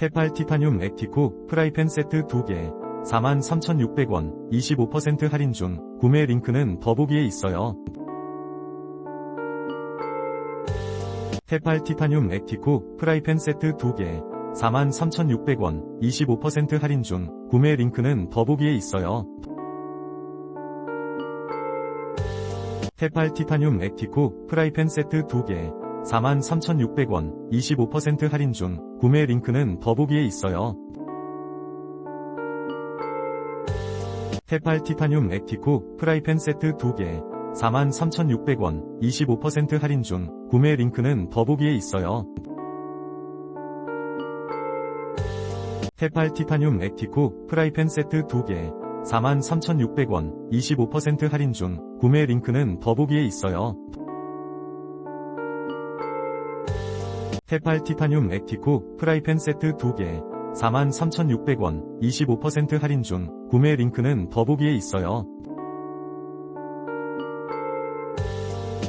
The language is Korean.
테팔 티타늄 액티쿡 프라이팬 세트 2개 43,600원 25% 할인 중 구매 링크는 더보기에 있어요. 테팔 티타늄 액티쿡 프라이팬 세트 2개 43,600원 25% 할인 중 구매 링크는 더보기에 있어요. 테팔 티타늄 액티쿡 프라이팬 세트 2개 43,600원 25% 할인 중 구매 링크는 더보기에 있어요. 테팔 티타늄 액티쿡 프라이팬 세트 2개 43,600원 25% 할인 중 구매 링크는 더보기에 있어요. 테팔 티타늄 액티쿡 프라이팬 세트 2개 43,600원 25% 할인 중 구매 링크는 더보기에 있어요. 테팔 티타늄 액티쿡 프라이팬 세트 2개 43,600원 25% 할인 중 구매 링크는 더보기에 있어요.